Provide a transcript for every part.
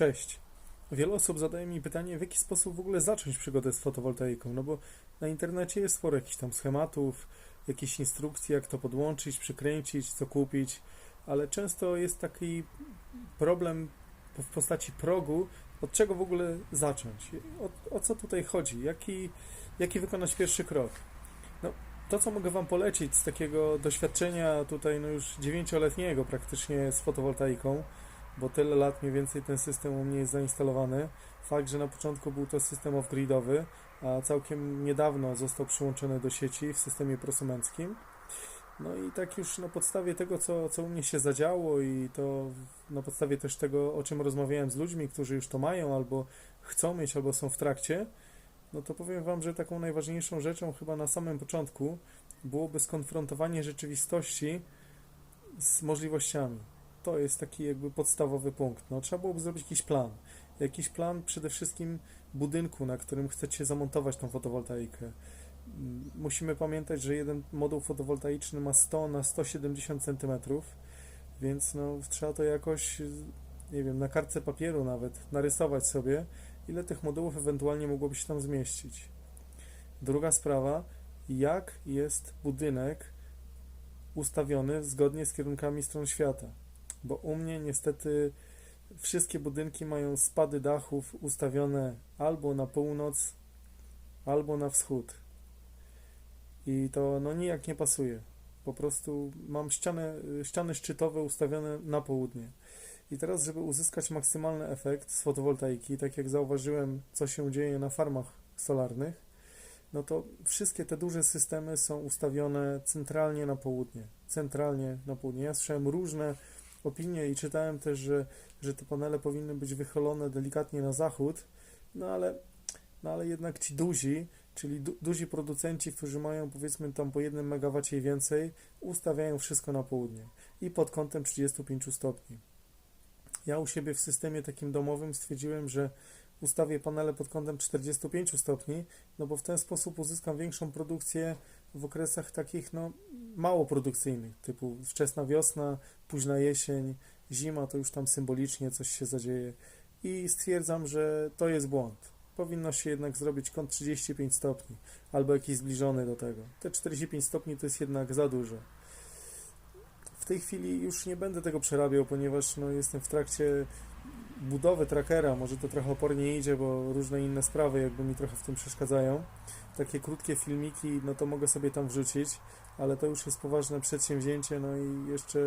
Cześć. Wiele osób zadaje mi pytanie, w jaki sposób w ogóle zacząć przygodę z fotowoltaiką. No bo na internecie jest sporo jakichś tam schematów, jakichś instrukcji, jak to podłączyć, przykręcić, co kupić, ale często jest taki problem w postaci progu, od czego w ogóle zacząć. O, o co tutaj chodzi? Jaki, jaki wykonać pierwszy krok? No, to, co mogę Wam polecić z takiego doświadczenia tutaj no już dziewięcioletniego praktycznie z fotowoltaiką, bo tyle lat mniej więcej ten system u mnie jest zainstalowany. Fakt, że na początku był to system off-gridowy, a całkiem niedawno został przyłączony do sieci w systemie prosumenckim. No i tak już na podstawie tego, co, co u mnie się zadziało i to na podstawie też tego, o czym rozmawiałem z ludźmi, którzy już to mają albo chcą mieć, albo są w trakcie, no to powiem Wam, że taką najważniejszą rzeczą chyba na samym początku byłoby skonfrontowanie rzeczywistości z możliwościami. To jest taki jakby podstawowy punkt. No, trzeba byłoby zrobić jakiś plan. Jakiś plan przede wszystkim budynku, na którym chcecie zamontować tą fotowoltaikę. Mm, Musimy pamiętać, że jeden moduł fotowoltaiczny ma 100 na 170 cm, więc no, trzeba to jakoś, nie wiem, na kartce papieru nawet narysować sobie, ile tych modułów ewentualnie mogłoby się tam zmieścić. Druga sprawa, jak jest budynek ustawiony zgodnie z kierunkami stron świata bo u mnie niestety wszystkie budynki mają spady dachów ustawione albo na północ, albo na wschód. I to no nijak nie pasuje. Po prostu mam ściany, ściany szczytowe ustawione na południe. I teraz, żeby uzyskać maksymalny efekt z fotowoltaiki, tak jak zauważyłem, co się dzieje na farmach solarnych, no to wszystkie te duże systemy są ustawione centralnie na południe. Centralnie na południe. Ja słyszałem różne opinie i czytałem też, że, że te panele powinny być wychylone delikatnie na zachód, no ale, no ale jednak ci duzi, czyli du, duzi producenci, którzy mają powiedzmy tam po jednym megawacie i więcej, ustawiają wszystko na południe i pod kątem 35 stopni. Ja u siebie w systemie takim domowym stwierdziłem, że ustawię panele pod kątem 45 stopni, no bo w ten sposób uzyskam większą produkcję w okresach takich no mało produkcyjnych, typu wczesna wiosna, późna jesień, zima, to już tam symbolicznie coś się zadzieje. I stwierdzam, że to jest błąd. Powinno się jednak zrobić kąt 35 stopni, albo jakiś zbliżony do tego. Te 45 stopni to jest jednak za dużo. W tej chwili już nie będę tego przerabiał, ponieważ no, jestem w trakcie budowy trackera. Może to trochę opornie idzie, bo różne inne sprawy jakby mi trochę w tym przeszkadzają. Takie krótkie filmiki, no to mogę sobie tam wrzucić, ale to już jest poważne przedsięwzięcie, no i jeszcze,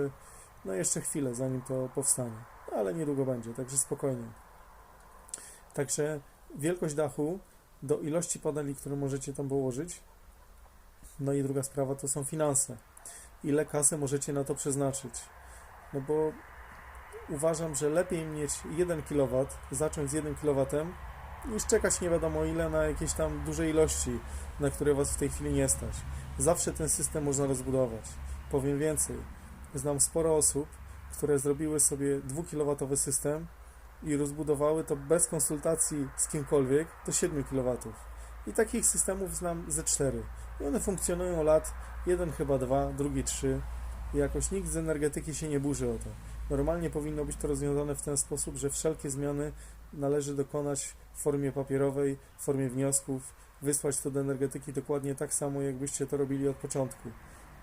no jeszcze chwilę, zanim to powstanie. Ale niedługo będzie, także spokojnie. Także wielkość dachu do ilości paneli, które możecie tam położyć. No i druga sprawa to są finanse. Ile kasy możecie na to przeznaczyć? No bo uważam, że lepiej mieć 1 kW, zacząć z 1 kW, niż czekać nie wiadomo ile na jakieś tam duże ilości, na które Was w tej chwili nie stać. Zawsze ten system można rozbudować. Powiem więcej. Znam sporo osób, które zrobiły sobie 2 kW system i rozbudowały to bez konsultacji z kimkolwiek do 7 kW. I takich systemów znam ze 4. I one funkcjonują lat, jeden chyba dwa, drugi trzy. I jakoś nikt z energetyki się nie burzy o to. Normalnie powinno być to rozwiązane w ten sposób, że wszelkie zmiany należy dokonać w formie papierowej, w formie wniosków, wysłać to do energetyki dokładnie tak samo, jakbyście to robili od początku.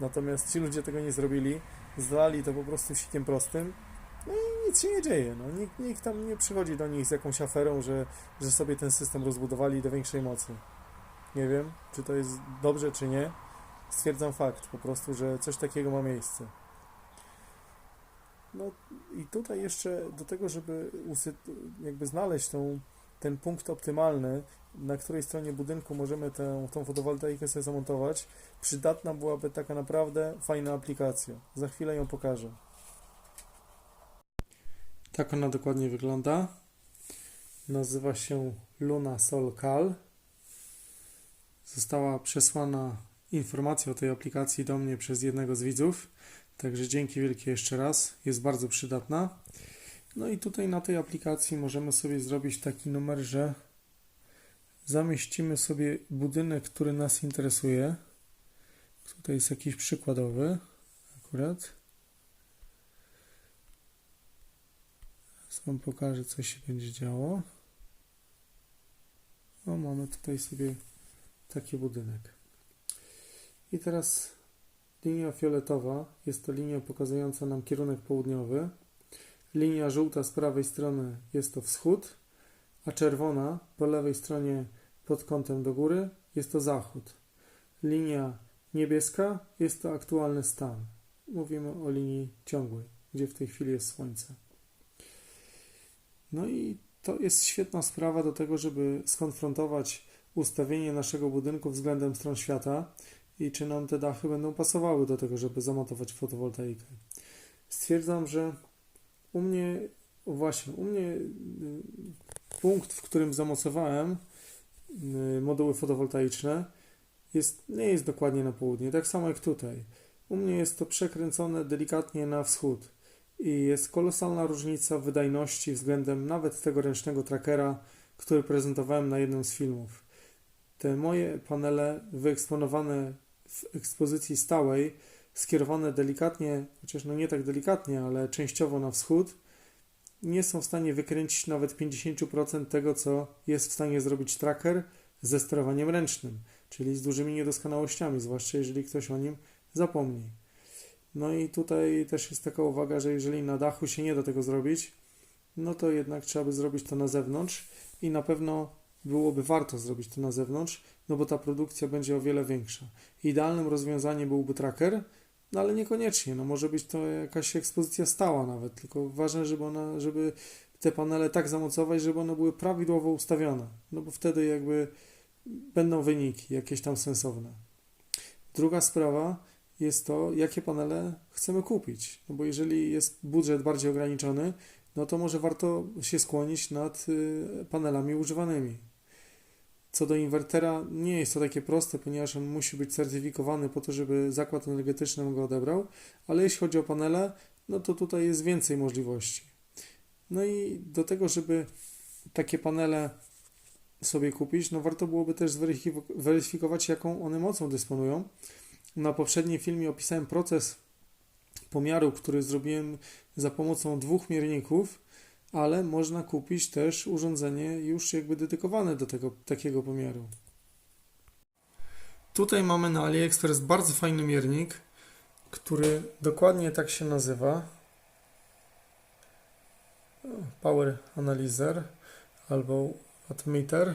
Natomiast ci ludzie tego nie zrobili, zlali to po prostu sikiem prostym, no i nic się nie dzieje. No. Nikt, nikt tam nie przychodzi do nich z jakąś aferą, że, że sobie ten system rozbudowali do większej mocy. Nie wiem, czy to jest dobrze, czy nie. Stwierdzam fakt po prostu, że coś takiego ma miejsce. No i tutaj jeszcze do tego, żeby jakby znaleźć tą, ten punkt optymalny, na której stronie budynku możemy tę, tą fotowoltaikę sobie zamontować, przydatna byłaby taka naprawdę fajna aplikacja. Za chwilę ją pokażę. Tak ona dokładnie wygląda. Nazywa się Luna Sol Cal. Została przesłana informacja o tej aplikacji do mnie przez jednego z widzów. Także dzięki wielkie jeszcze raz. Jest bardzo przydatna. No i tutaj na tej aplikacji możemy sobie zrobić taki numer, że zamieścimy sobie budynek, który nas interesuje. Tutaj jest jakiś przykładowy akurat. Wam pokażę, co się będzie działo. O, mamy tutaj sobie taki budynek. I teraz linia fioletowa jest to linia pokazująca nam kierunek południowy. Linia żółta z prawej strony jest to wschód, a czerwona po lewej stronie pod kątem do góry jest to zachód. Linia niebieska jest to aktualny stan. Mówimy o linii ciągłej, gdzie w tej chwili jest słońce. No i to jest świetna sprawa do tego, żeby skonfrontować ustawienie naszego budynku względem stron świata i czy nam te dachy będą pasowały do tego, żeby zamontować fotowoltaikę. Stwierdzam, że u mnie, właśnie, u mnie y, punkt, w którym zamocowałem y, moduły fotowoltaiczne, jest, nie jest dokładnie na południe, tak samo jak tutaj. U mnie jest to przekręcone delikatnie na wschód i jest kolosalna różnica wydajności względem nawet tego ręcznego trackera, który prezentowałem na jednym z filmów. Te moje panele wyeksponowane w ekspozycji stałej, skierowane delikatnie, chociaż no nie tak delikatnie, ale częściowo na wschód, nie są w stanie wykręcić nawet 50% tego, co jest w stanie zrobić tracker ze sterowaniem ręcznym, czyli z dużymi niedoskonałościami, zwłaszcza jeżeli ktoś o nim zapomni. No i tutaj też jest taka uwaga, że jeżeli na dachu się nie da tego zrobić, no to jednak trzeba by zrobić to na zewnątrz i na pewno byłoby warto zrobić to na zewnątrz, no bo ta produkcja będzie o wiele większa. Idealnym rozwiązaniem byłby tracker, no ale niekoniecznie, no może być to jakaś ekspozycja stała nawet, tylko ważne, żeby ona, żeby te panele tak zamocować, żeby one były prawidłowo ustawione, no bo wtedy jakby będą wyniki jakieś tam sensowne. Druga sprawa jest to, jakie panele chcemy kupić, no bo jeżeli jest budżet bardziej ograniczony, no to może warto się skłonić nad y, panelami używanymi. Co do inwertera, nie jest to takie proste, ponieważ on musi być certyfikowany po to, żeby zakład energetyczny go odebrał, ale jeśli chodzi o panele, no to tutaj jest więcej możliwości. No i do tego, żeby takie panele sobie kupić, no warto byłoby też zweryfikować, jaką one mocą dysponują. Na poprzednim filmie opisałem proces pomiaru, który zrobiłem za pomocą dwóch mierników ale można kupić też urządzenie już jakby dedykowane do tego takiego pomiaru. Tutaj mamy na AliExpress bardzo fajny miernik, który dokładnie tak się nazywa. Power Analyzer albo Wattmeter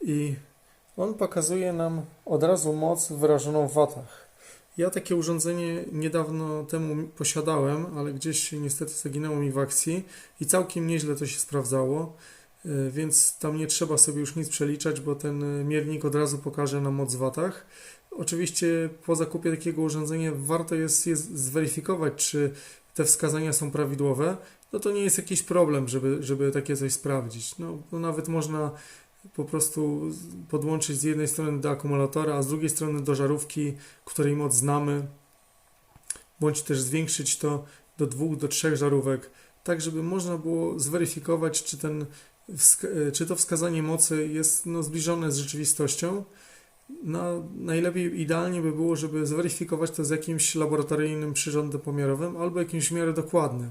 i on pokazuje nam od razu moc wyrażoną w watach. Ja takie urządzenie niedawno temu posiadałem, ale gdzieś niestety zaginęło mi w akcji i całkiem nieźle to się sprawdzało, e, więc tam nie trzeba sobie już nic przeliczać, bo ten miernik od razu pokaże nam moc w watach. Oczywiście po zakupie takiego urządzenia warto jest, zweryfikować, czy te wskazania są prawidłowe. No to nie jest jakiś problem, żeby, żeby takie coś sprawdzić. No, no nawet można po prostu podłączyć z jednej strony do akumulatora, a z drugiej strony do żarówki, której moc znamy, bądź też zwiększyć to do dwóch, do trzech żarówek, tak żeby można było zweryfikować, czy, ten, czy to wskazanie mocy jest no, zbliżone z rzeczywistością. No, najlepiej, idealnie by było, żeby zweryfikować to z jakimś laboratoryjnym przyrządem pomiarowym albo jakimś w miarę dokładnym.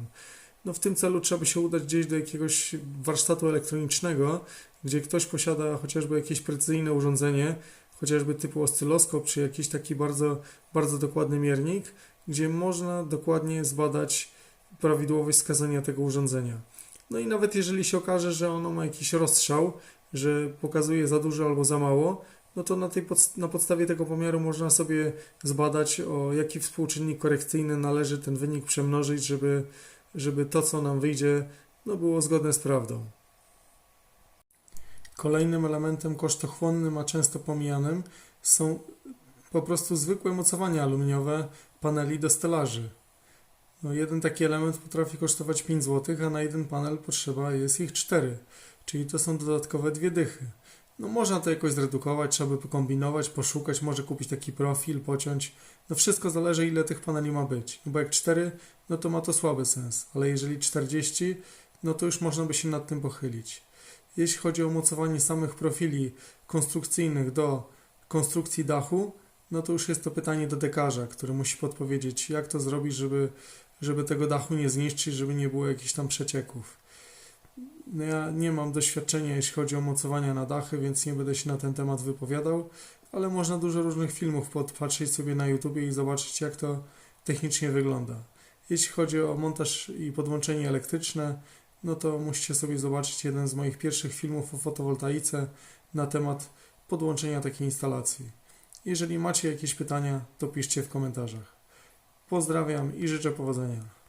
No w tym celu trzeba by się udać gdzieś do jakiegoś warsztatu elektronicznego, gdzie ktoś posiada chociażby jakieś precyzyjne urządzenie, chociażby typu oscyloskop, czy jakiś taki bardzo, bardzo dokładny miernik, gdzie można dokładnie zbadać prawidłowość wskazania tego urządzenia. No i nawet jeżeli się okaże, że ono ma jakiś rozstrzał, że pokazuje za dużo albo za mało, no to na, tej na podstawie tego pomiaru można sobie zbadać, o jaki współczynnik korekcyjny należy ten wynik przemnożyć, żeby żeby to, co nam wyjdzie, no było zgodne z prawdą. Kolejnym elementem kosztochłonnym, a często pomijanym są po prostu zwykłe mocowania aluminiowe paneli do stelaży. No jeden taki element potrafi kosztować 5 zł, a na jeden panel potrzeba jest ich 4, czyli to są dodatkowe dwie dychy. No można to jakoś zredukować, trzeba by pokombinować, poszukać, może kupić taki profil, pociąć. No wszystko zależy ile tych paneli ma być. No bo jak 4, no to ma to słaby sens, ale jeżeli 40, no to już można by się nad tym pochylić. Jeśli chodzi o mocowanie samych profili konstrukcyjnych do konstrukcji dachu, no to już jest to pytanie do dekarza, który musi podpowiedzieć, jak to zrobić, żeby, żeby tego dachu nie zniszczyć, żeby nie było jakichś tam przecieków. No ja nie mam doświadczenia, jeśli chodzi o mocowania na dachy, więc nie będę się na ten temat wypowiadał, ale można dużo różnych filmów podpatrzeć sobie na YouTubie i zobaczyć, jak to technicznie wygląda. Jeśli chodzi o montaż i podłączenie elektryczne, no to musicie sobie zobaczyć jeden z moich pierwszych filmów o fotowoltaice na temat podłączenia takiej instalacji. Jeżeli macie jakieś pytania, to piszcie w komentarzach. Pozdrawiam i życzę powodzenia.